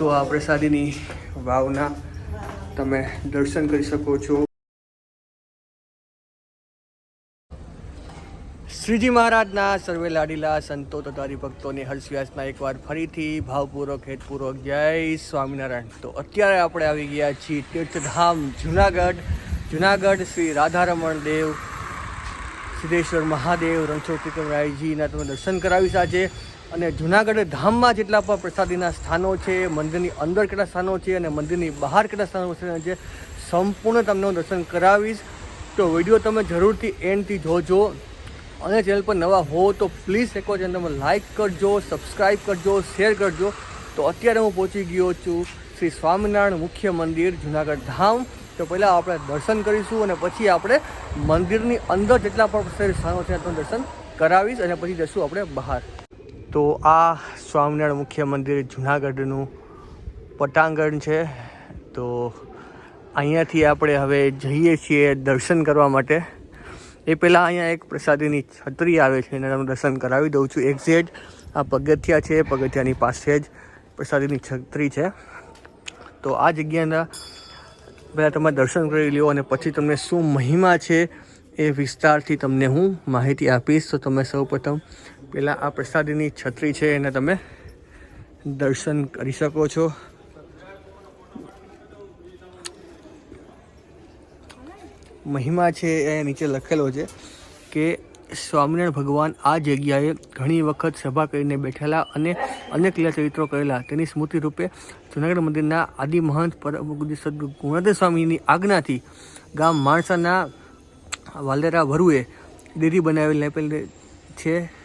તો આ પ્રસાદીની વાવના તમે દર્શન કરી શકો છો. શ્રીજી મહારાજના સર્વે લાડીલા સંતો તથા હરિભક્તોને હર્ષવ્યાસના એકવાર ફરીથી ભાવપૂર્વક, હેતપૂર્વક જય સ્વામિનારાયણ. તો અત્યારે આપણે આવી ગયા છીએ તીર્થધામ જુનાગઢ. જુનાગઢ શ્રી રાધારમણ દેવ, સિદ્ધેશ્વર મહાદેવ રણછોડ ત્રિકમરાયજીના તમે દર્શન કરાવીશ આજે. અને જુનાગઢ ધામમાં જેટલા પણ પ્રસાદીના સ્થાનો છે, મંદિરની અંદર કેટલા સ્થાનો છે અને મંદિરની બહાર કેટલા સ્થાનો છે સંપૂર્ણ તમને હું દર્શન કરાવીશ. તો વીડિયો તમે જરૂરથી એન્ડથી જોજો અને ચેનલ પર નવા હો તો પ્લીઝ એક વાર તમે લાઇક કરજો સબસ્ક્રાઈબ કરજો, શેર કરજો. તો અત્યારે હું પહોંચી ગયો છું શ્રી સ્વામિનારાયણ મુખ્ય મંદિર, જુનાગઢ ધામ. તો પહેલાં આપણે દર્શન કરીશું અને પછી આપણે મંદિરની અંદર જેટલા પણ સ્થાનો છે તમને દર્શન કરાવીશ અને પછી જશું આપણે બહાર. તો આ સ્વામિનારાયણ મુખ્ય મંદિર જુનાગઢનું પટાંગણ છે. તો અહીંયાથી આપણે હવે જઈએ છીએ દર્શન કરવા માટે. એ પહેલાં અહીંયા એક પ્રસાદીની છત્રી આવે છે, એને તમને દર્શન કરાવી દઉં છું. એક્ઝેક્ટ આ પગથિયા છે, પગથિયાની પાસે જ પ્રસાદીની છત્રી છે. તો આ જગ્યાના પહેલાં તમે દર્શન કરી લ્યો અને પછી તમને શું મહિમા છે એ વિસ્તારથી તમને હું માહિતી આપીશ. તો તમે સૌ પ્રથમ પહેલાં આ પ્રસાદીની છત્રી છે એને તમે દર્શન કરી શકો છો. મહિમા છે એ નીચે લખેલો છે કે સ્વામિનારાયણ ભગવાન આ જગ્યાએ ઘણી વખત સભા કરીને બેઠેલા અને અનેક ચરિત્રો કરેલા. તેની સ્મૃતિ રૂપે જુનાગઢ મંદિરના આદિ મહંત સદગુરુ ગુણાદેવ સ્વામીની આજ્ઞાથી ગામ માણસાના વાલેરા વરુએ દેરી બનાવેલ છે.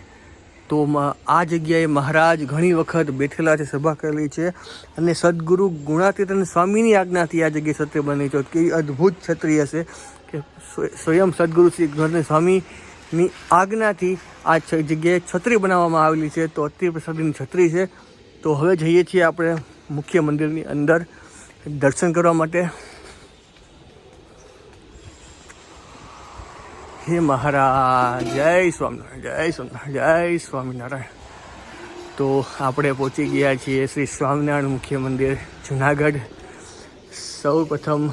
તો આ જગ્યાએ મહારાજ ઘણી વખત બેઠેલા છે સભા કરેલી છે અને સદગુરુ ગુણાતીતન સ્વામીની આજ્ઞાથી આ જગ્યાએ સત્ય બની છે. કેવી અદ્ભુત છત્રી હશે કે સ્વ- સ્વયં સદગુરુ શ્રી ગુણાતીત સ્વામીની આજ્ઞાથી આ જગ્યાએ છત્રી બનાવવામાં આવેલી છે. તો અતિ પ્રસાદીની છત્રી છે. તો હવે જઈએ છીએ આપણે મુખ્ય મંદિરની અંદર દર્શન કરવા માટે. હે મહારાજ, જય સ્વામિનારાયણ જય સ્વામિનારાયણ જય સ્વામિનારાયણ. તો આપણે પહોંચી ગયા છીએ શ્રી સ્વામિનારાયણ મુખ્ય મંદિર, જુનાગઢ. સૌ પ્રથમ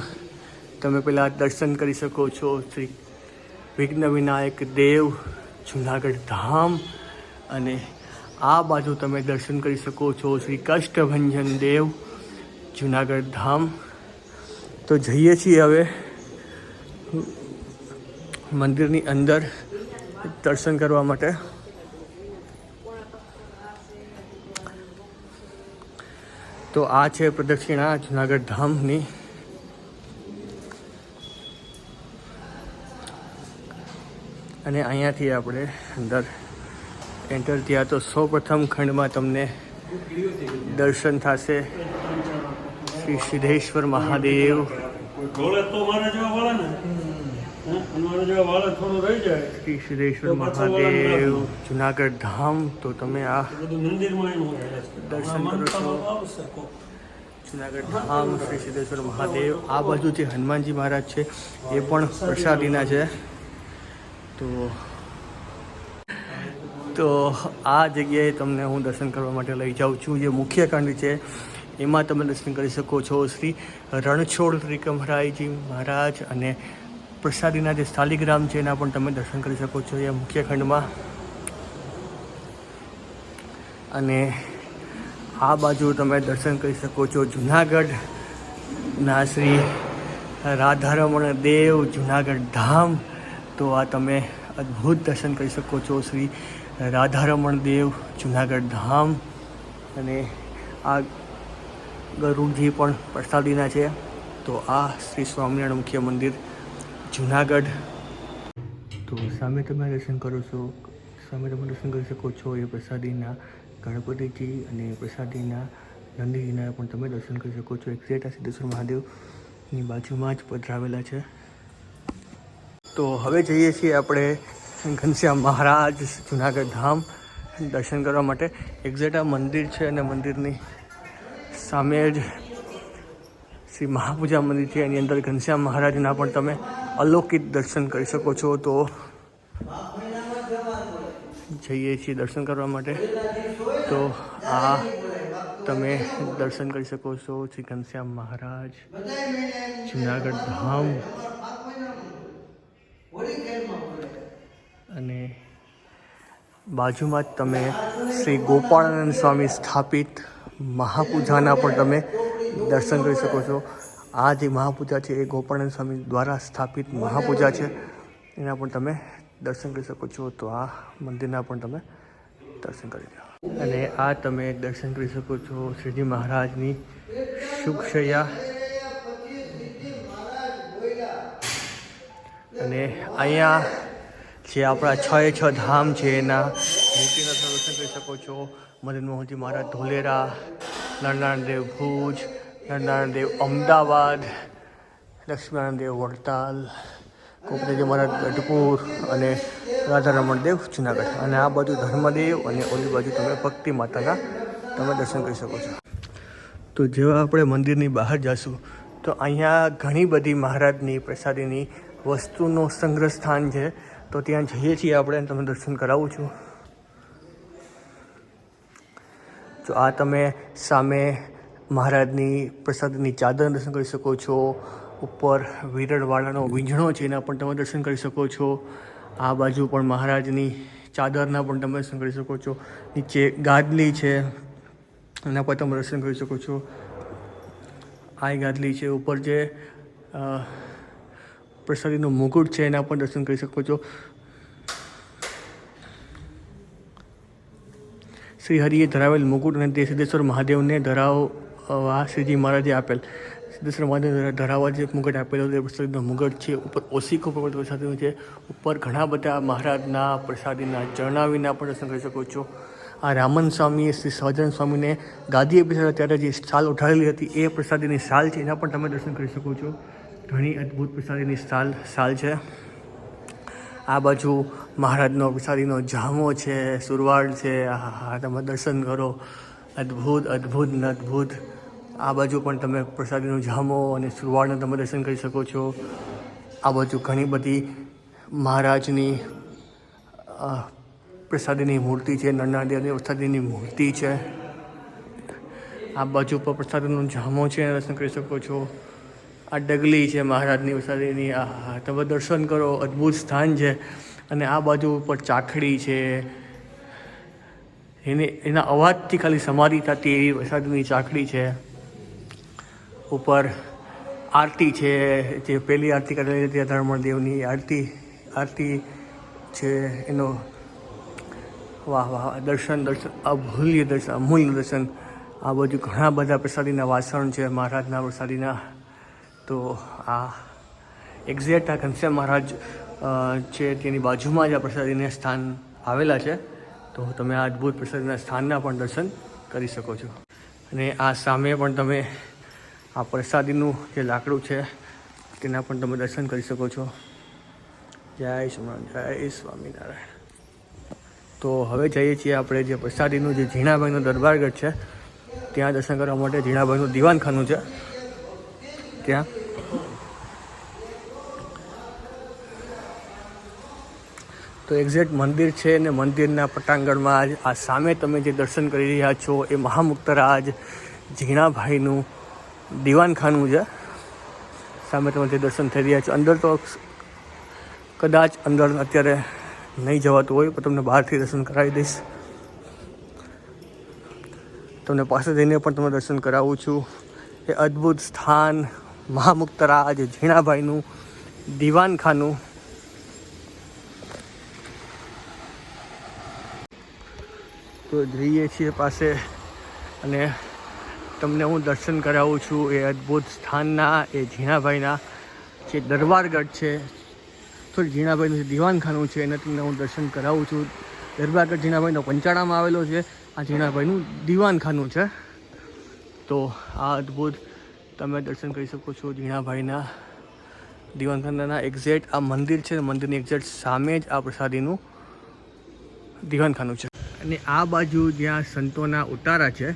તમે પહેલાં દર્શન કરી શકો છો શ્રી વિઘ્ન વિનાયક દેવ, જુનાગઢ ધામ. અને આ બાજુ તમે દર્શન કરી શકો છો શ્રી કષ્ટભંજન દેવ, જુનાગઢ ધામ. તો જઈએ છીએ હવે. મંદિરની અંદર દર્શન કરવા માટે. તો આ છે પ્રદક્ષિણા જુનાગઢ ધામની. અને અહીંયાથી આપણે અંદર એન્ટર થયા. તો સૌ પ્રથમ ખંડમાં તમને દર્શન થશે શ્રી સિદ્ધેશ્વર મહાદેવ. શ્રી સિદ્ધેશ્વર મહાદેવ જુનાગઢ ધામ તો તમે આ. દર્શન કરો છો. જુનાગઢ ધામ શ્રી સિદ્ધેશ્વર મહાદેવ આ બાજુ જે હનુમાનજી મહારાજ છે એ પણ પ્રસાદીના છે. તો તો આ જગ્યાએ તમને હું દર્શન કરવા માટે લઈ જાઉં છું. જે મુખ્ય કાંડ છે એમાં તમે દર્શન કરી શકો છો. શ્રી રણછોડ ત્રિકમરાયજી મહારાજ અને પ્રસાદીના જે શાલિગ્રામ છે, એના પણ તમે દર્શન કરી શકો છો એ મુખ્ય ખંડમાં. અને આ બાજુ તમે દર્શન કરી શકો છો જુનાગઢના શ્રી રાધારમણ દેવ જુનાગઢ ધામ. તો આ તમે અદ્ભુત દર્શન કરી શકો છો શ્રી રાધારમણ દેવ જુનાગઢ ધામ. અને આ ગરુડજી પણ પ્રસાદીના છે. તો આ શ્રી સ્વામિનારાયણ મુખ્ય મંદિર જુનાગઢ. તો સામે તમે દર્શન કરો છો. સામે તમે દર્શન કરી શકો છો. એ પ્રસાદીના ગણપતિજી અને પ્રસાદીના નંદીજીના પણ તમે દર્શન કરી શકો છો. એક્ઝેક્ટ આ સિદ્ધેશ્વર મહાદેવની બાજુમાં જ પધરાવેલા છે. તો હવે જઈએ છીએ આપણે ઘનશ્યામ મહારાજ જુનાગઢ ધામ દર્શન કરવા માટે. એક્ઝેક્ટ આ મંદિર છે અને મંદિરની સામે જ શ્રી મહાપૂજા મંદિર છે. એની અંદર ઘનશ્યામ મહારાજના પણ તમે અલૌકિક દર્શન કરી શકો છો તો જઈએ છીએ દર્શન કરવા માટે. તો આ તમે દર્શન કરી શકો છો શ્રી ઘનશ્યામ મહારાજ, જુનાગઢ ધામ. અને બાજુમાં જ તમે શ્રી ગોપાળાનંદ સ્વામી સ્થાપિત મહાપૂજાના પણ તમે દર્શન કરી શકો છો. આ જે મહાપૂજા છે એ ગોપાળાનંદ સ્વામી દ્વારા સ્થાપિત મહાપૂજા છે. એના પણ તમે દર્શન કરી શકો છો. તો આ મંદિરના પણ તમે દર્શન કરી લો. અને આ તમે દર્શન કરી શકો છો શ્રીજી મહારાજની શુભશૈયા અને અહીંયા જે આપણા છ એ છ ધામ છે, એના મૂર્તિના દર્શન કરી શકો છો. મદન મોહનજી મહારાજ ધોલેરા નરનારાયણ દેવ ભુજ નરનારાયણ દેવ અમદાવાદ લક્ષ્મીનારાયણ દેવ વડતાલ કોપરેજી મહારાજ ગઢપુર અને રાધારમણ દેવ જુનાગઢ. અને આ બાજુ ધર્મદેવ અને ઓલી બાજુ તમે ભક્તિ માતાના તમે દર્શન કરી શકો છો. તો જેવા આપણે મંદિરની બહાર જશું, તો અહીંયા ઘણી બધી મહારાજની, પ્રસાદીની વસ્તુનો સંગ્રહ સ્થાન છે. તો ત્યાં જઈએ છીએ આપણે તમે દર્શન કરાવું છું. તો આ તમે સામે મહારાજની પ્રસાદની ચાદર દર્શન કરી શકો છો. ઉપર વિરળવાળાનો વીંઝણો છે એના પણ તમે દર્શન કરી શકો છો. આ બાજુ પણ મહારાજની ચાદરના પણ તમે દર્શન કરી શકો છો. નીચે ગાદલી છે, એના પર તમે દર્શન કરી શકો છો. આ ગાદલી છે. ઉપર જે પ્રસાદીનું મુકુટ છે એના પણ દર્શન કરી શકો છો. શ્રી હરિએ ધરાવેલ મુકુટ અને તે સિદ્ધેશ્વર મહાદેવને ધરાવવા શ્રીજી મહારાજે આપેલ. સિદ્ધેશ્વર મહાદેવ ધરાવવા જે મુગટ આપેલો તે પ્રસાદીનો મુગટ છે, ઉપર ઓશિકો પર્વત પ્રસાદીનું છે. ઉપર ઘણા બધા મહારાજના પ્રસાદીના, ચરણાવીના પણ દર્શન કરી શકો છો. આ રામન સ્વામીએ શ્રી સહજાન સ્વામીને ગાદીએ બેસાડ્યા ત્યારે જે શાલ ઉઠાડેલી હતી, એ પ્રસાદીની શાલ છે, એના પણ તમે દર્શન કરી શકો છો. ઘણી અદ્ભુત પ્રસાદીની શાલ શાલ છે. આ બાજુ મહારાજનો પ્રસાદીનો જામો છે, સુરવાડ છે. આ, તમે દર્શન કરો. અદ્ભુત અદ્ભુત, ને અદ્ભુત. આ બાજુ પણ તમે પ્રસાદીનું જામો અને સુરવાડના તમે દર્શન કરી શકો છો. આ બાજુ ઘણી બધી મહારાજની પ્રસાદીની મૂર્તિ છે નરનાદેવની પ્રસાદીની મૂર્તિ છે. આ બાજુ પર પ્રસાદીનો જામો છે દર્શન કરી શકો છો. આ ડગલી છે મહારાજની પ્રસાદીની. આ, તમે દર્શન કરો, અદ્ભુત સ્થાન છે. અને આ બાજુ ઉપર ચાખડી છે. એને, એના અવાજથી ખાલી સમાધિ થતી એવી પ્રસાદીની ચાકડી છે. ઉપર આરતી છે, જે પહેલી આરતી કરેલી હતી ધર્મણ દેવની. આરતી આરતી છે એનો, વાહ વાહ દર્શન દર્શન, અભૂલ્ય દર્શન, અમૂલ્ય દર્શન. આ બાજુ ઘણા બધા પ્રસાદીના વાસણ છે, મહારાજના પ્રસાદીના. તો આ એક્ઝેક્ટ આ ઘનશ્યામ મહારાજ છે, તેની બાજુમાં જ આ પ્રસાદીને સ્થાન આવેલા છે. તો તમે આ અદ્ભુત પ્રસાદના સ્થાનના પણ દર્શન કરી શકો છો. અને આ સામે પણ તમે આ પ્રસાદીનું જે લાકડું છે, તેના પણ તમે દર્શન કરી શકો છો. જય સ્વામિનારાયણ જય સ્વામિનારાયણ. તો હવે જઈએ છીએ આપણે જે પ્રસાદીનું જે ઝીણાભાઈનો દરબારગઢ છે, ત્યાં દર્શન કરવા માટે ઝીણાભાઈનું દિવાનખાનું છે. ત્યાં. તો એક્ઝેક્ટ મંદિર છે ને મંદિરના પટાંગણમાં આ સામે તમે જે દર્શન કરી રહ્યા છો એ મહામુક્તરાજ ઝીણાભાઈનું દિવાનખાનું છે. સામે તમે જે દર્શન થઈ રહ્યા છો. અંદર તો કદાચ અંદર અત્યારે નહીં જવાતું હોય, પણ તમને બહારથી દર્શન કરાવી દઈશ. તમને પાસે જઈને પણ તમે દર્શન કરાવું છું. એ અદ્ભુત સ્થાન મહામુક્તરાજ ઝીણાભાઈનું દિવાનખાનું તો જઈએ છીએ પાસે અને તમને હું દર્શન કરાવું છું એ અદ્ભુત સ્થાનના, એ ઝીણાભાઈના, જે દરબારગઢ છે. થોડી ઝીણાભાઈનું જે દિવાનખાનું છે, એને તમને હું દર્શન કરાવું છું. દરબારગઢ ઝીણાભાઈનો પંચાળામાં આવેલો છે. આ ઝીણાભાઈનું દિવાનખાનું છે. તો આ અદ્ભુત તમે દર્શન કરી શકો છો ઝીણાભાઈના દિવાનખાનાના એક્ઝેક્ટ આ મંદિર છે, મંદિરની એક્ઝેક્ટ સામે જ આ પ્રસાદીનું દિવાનખાનું છે. અને આ બાજુ જ્યાં સંતોના ઉતારા છે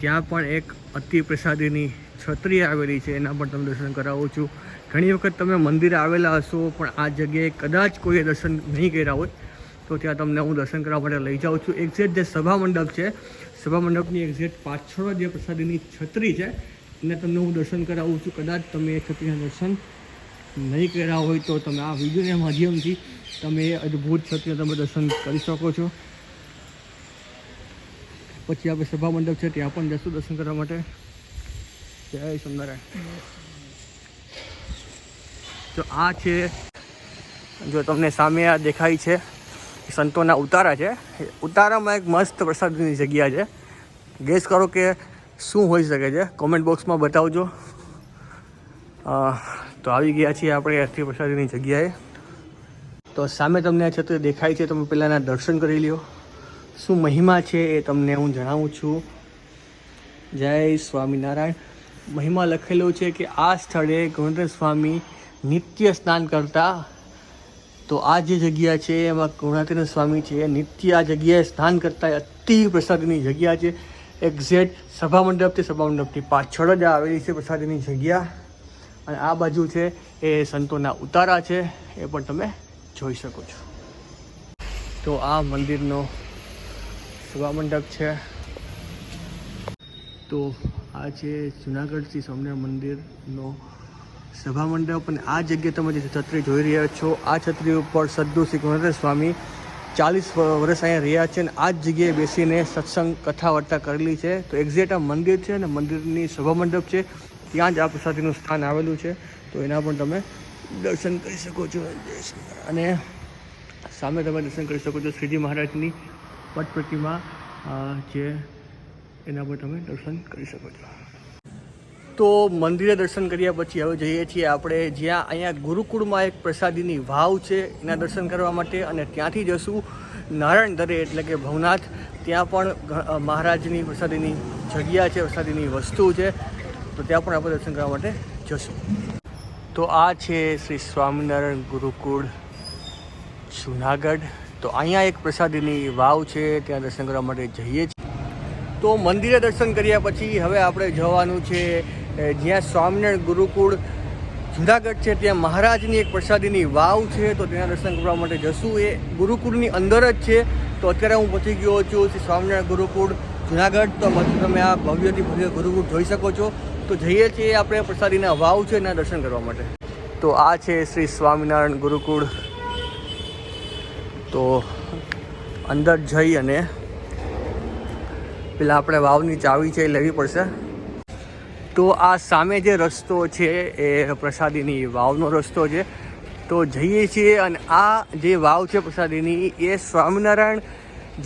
ત્યાં પણ એક અતિ પ્રસાદીની છત્રી આવેલી છે. એના પણ તમે દર્શન કરાવું છું. ઘણી વખત તમે મંદિરે આવેલા હશો, પણ આ જગ્યાએ કદાચ કોઈએ દર્શન નહીં કર્યા હોય, તો ત્યાં તમને હું દર્શન કરવા માટે લઈ જાઉં છું. એક્ઝેક્ટ જે સભા મંડપ છે, સભા મંડપની એક્ઝેક્ટ પાછળ જે પ્રસાદીની છત્રી છે, એને તમને હું દર્શન કરાવું છું. કદાચ તમે એ છત્રીના દર્શન નહીં કર્યા હોય તો તમે આ વિડીયોના માધ્યમથી તમે એ અદ્ભુત છત્રીના તમે દર્શન કરી શકો છો. પછી આપણે સભા મંડપ છે, ત્યાં પણ જશું દર્શન કરવા માટે. જય સ્વામિનારાયણ તો આ છે, જો તમને સામે આ દેખાય છે, સંતોના ઉતારા છે. ઉતારામાં એક મસ્ત પ્રસાદની જગ્યા છે. ગેસ કરો કે શું હોઈ શકે છે? કોમેન્ટ બોક્સમાં બતાવજો. તો આવી ગયા છીએ આપણે અર્થી પ્રસાદીની જગ્યાએ. તો સામે તમને આ છત્ર દેખાય છે, તમે પહેલાંના દર્શન કરી લ્યો. શું મહિમા છે એ તમને હું જણાવું છું. જય સ્વામિનારાયણ. મહિમા લખેલો છે કે આ સ્થળે ગોવિંદ સ્વામી નિત્ય સ્નાન કરતા. તો આ જે જગ્યા છે, એમાં ગુણાતીન સ્વામી છે નિત્ય આ જગ્યાએ સ્નાન કરતા અતિ પ્રસાદની જગ્યા છે. એક્ઝેક્ટ સભા મંડપથી સભા મંડપની પાછળ જ આવેલી છે પ્રસાદની જગ્યા. અને આ બાજુ છે એ સંતોના ઉતારા છે, એ પણ તમે જોઈ શકો છો. તો આ મંદિરનો સભા મંડપ છે. તો આ છે જુનાગઢથી સ્વામિનારાયણ મંદિરનો સભા મંડપ અને આ જગ્યાએ તમે જે છત્રી જોઈ રહ્યા છો, આ છત્રી ઉપર સદ્દુ શ્રી ગુણધર સ્વામી ચાલીસ વર્ષ અહીંયા રહ્યા છે અને આ જ જગ્યાએ બેસીને સત્સંગ કથા વાર્તા કરેલી છે. તો એક્ઝેક્ટ આ મંદિર છે અને મંદિરની સભા મંડપ છે. ત્યાં જ આ પ્રસાદીનું સ્થાન આવેલું છે. તો એના પણ તમે દર્શન કરી શકો છો. અને સામે તમે દર્શન કરી શકો છો શ્રીજી મહારાજની પટ પ્રતિમા જે એના પર તમે દર્શન કરી શકો છો. તો મંદિરે દર્શન કર્યા પછી હવે જઈએ છીએ આપણે જ્યાં અહીંયા ગુરુકુળમાં એક પ્રસાદીની વાવ છે એના દર્શન કરવા માટે અને ત્યાંથી જશું નારાયણ દરે એટલે કે ભવનાથ. ત્યાં પણ મહારાજની પ્રસાદીની જગ્યા છે, પ્રસાદીની વસ્તુ છે. તો ત્યાં પણ આપણે દર્શન કરવા માટે જશું. તો આ છે શ્રી સ્વામિનારાયણ ગુરુકુળ, જુનાગઢ. તો અહીંયા એક પ્રસાદીની વાવ છે, ત્યાં દર્શન કરવા માટે જઈએ છીએ. તો મંદિરે દર્શન કર્યા પછી હવે આપણે જવાનું છે જ્યાં સ્વામિનારાયણ ગુરુકુળ જુનાગઢ છે, ત્યાં મહારાજની એક પ્રસાદીની વાવ છે, તો ત્યાં દર્શન કરવા માટે જશું. એ ગુરુકુળની અંદર જ છે. તો અત્યારે હું પહોંચી ગયો છું શ્રી સ્વામિનારાયણ ગુરુકુળ જુનાગઢ. તો તમે આ ભવ્યથી ભવ્ય ગુરુકુળ જોઈ શકો છો. તો જઈએ છીએ આપણે પ્રસાદીના વાવ છે એના દર્શન કરવા માટે. તો આ છે શ્રી સ્વામિનારાયણ ગુરુકુળ. તો અંદર જઈ અને પેલા આપણે વાવની ચાવી છે એ લેવી પડશે. તો આ સામે જે રસ્તો છે એ પ્રસાદીની વાવનો રસ્તો છે. તો જઈએ છીએ અને આ જે વાવ છે પ્રસાદીની એ સ્વામિનારાયણ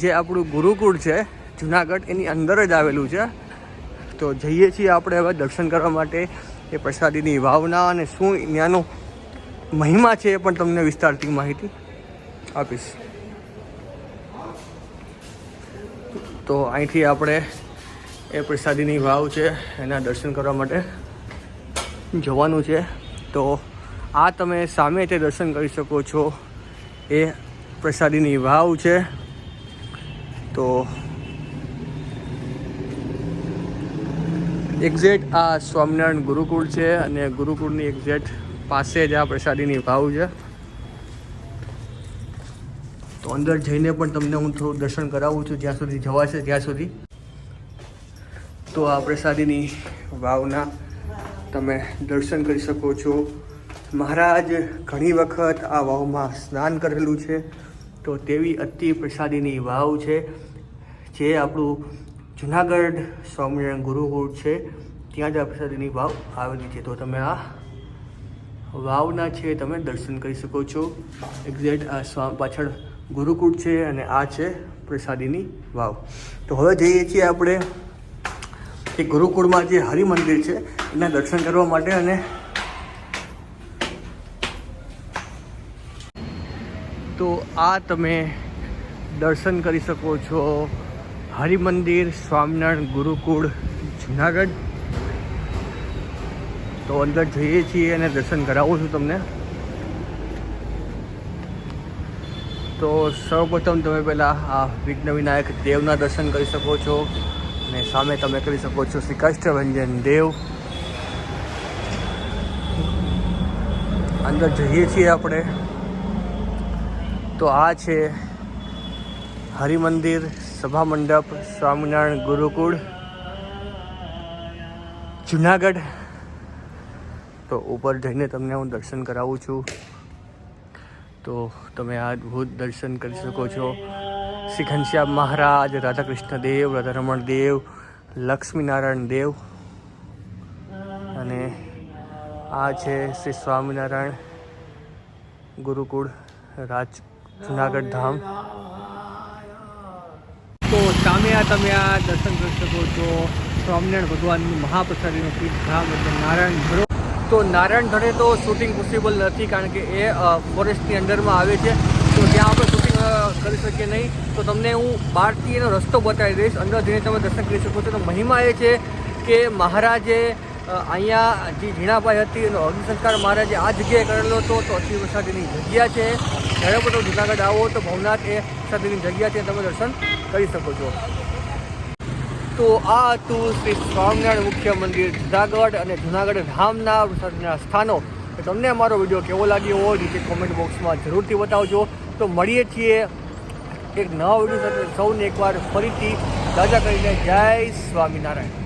જે આપણું ગુરુકુળ છે, જુનાગઢ એની અંદર જ આવેલું છે. તો જઈએ છીએ આપણે હવે દર્શન કરવા માટે એ પ્રસાદીની વાવના અને શું ત્યાંનો મહિમા છે એ પણ તમને વિસ્તારથી માહિતી આપીશ. તો અહીંથી આપણે એ પ્રસાદીની વાવ છે, એના દર્શન કરવા માટે જવાનું છે. તો આ તમે સામે તે દર્શન કરી શકો છો. એ પ્રસાદીની વાવ છે. તો એક્ઝેક્ટ આ સ્વામિનારાયણ ગુરુકુળ છે અને ગુરુકુળની એક્ઝેક્ટ પાસે જ આ પ્રસાદીની વાવ છે. અંદર જઈને પણ તમને હું થોડું દર્શન કરાવું છું જ્યાં સુધી જવાશે, ત્યાં સુધી. તો આ પ્રસાદીની વાવના તમે દર્શન કરી શકો છો. મહારાજ ઘણી વખત આ વાવમાં સ્નાન કરેલું છે. તો તેવી અતિ પ્રસાદીની વાવ છે, જે આપણું જુનાગઢ સ્વામિનારાયણ ગુરુકુળ છે. ત્યાં જ આ પ્રસાદીની વાવ આવેલી છે. તો તમે આ વાવના છે, તમે દર્શન કરી શકો છો. એક્ઝેક્ટ આ સ્વા, પાછળ ગુરુકુળ છે અને આ છે પ્રસાદીની વાવ. તો હવે જઈએ છીએ આપણે એ ગુરુકુળમાં જે હરિમંદિર છે, એના દર્શન કરવા માટે અને તો આ તમે દર્શન કરી શકો છો હરિમંદિર સ્વામિનારાયણ ગુરુકુળ, જુનાગઢ. તો અંદર જઈએ છીએ અને દર્શન કરાવું છું તમને. તો સૌપ્રથમ તમે પહેલાં આ વિઘ્ન વિનાયક દેવના દર્શન કરી શકો છો અને સામે તમે કરી શકો છો શ્રી કષ્ટભંજન દેવ. અંદર જઈએ છીએ આપણે. તો આ છે હરિમંદિર સભા મંડપ, સ્વામિનારાયણ ગુરુકુળ, જુનાગઢ. તો ઉપર જઈને તમને હું દર્શન કરાવું છું. તો તમે આ અદ્ભુત દર્શન કરી શકો છો. શ્રી ઘનશ્યામ મહારાજ, રાધાકૃષ્ણ દેવ, રાધારમણ દેવ, લક્ષ્મીનારાયણ દેવ અને આ છે શ્રી સ્વામિનારાયણ ગુરુકુળ રાજ જુનાગઢ ધામ. તો સામે આ તમે આ દર્શન કરી શકો છો. સ્વામિનારાયણ ભગવાનનું મહાપ્રસાદીનું પીઠ ધામ એટલે નારાયણ ધરો તો નારાયણ ધરે તો શૂટિંગ પોસિબલ નથી, કારણ કે એ ફોરેસ્ટની અંડરમાં આવે છે. તો ત્યાં આપણે શૂટિંગ કરી શકીએ નહીં. તો તમને હું બહારથી એનો રસ્તો બતાવી દઈશ. અંદર જઈને તમે દર્શન કરી શકો છો. તો મહિમા એ છે કે મહારાજે અહીંયા જે ઝીણાભાઈ હતી, એનો અગ્નિસંસ્કાર મહારાજે આ જગ્યાએ કરેલો હતો. તો અતિ વરસાદીની જગ્યા છે. પણ તમે જુનાગઢ આવો તો ભવનાથ એ વરસાદીની જગ્યા છે. તમે દર્શન કરી શકો છો. તો આ હતું શ્રી સ્વામિનારાયણ મુખ્ય મંદિર જુનાગઢ અને જુનાગઢ ધામના સ્થાનો. તો તમને અમારો વીડિયો કેવો લાગ્યો હોય નીચે કોમેન્ટ બોક્સમાં જરૂરથી બતાવજો. તો મળીએ છીએ એક નવા વીડિયો સાથે સૌને એકવાર ફરીથી. દાદા કરીને જય સ્વામિનારાયણ.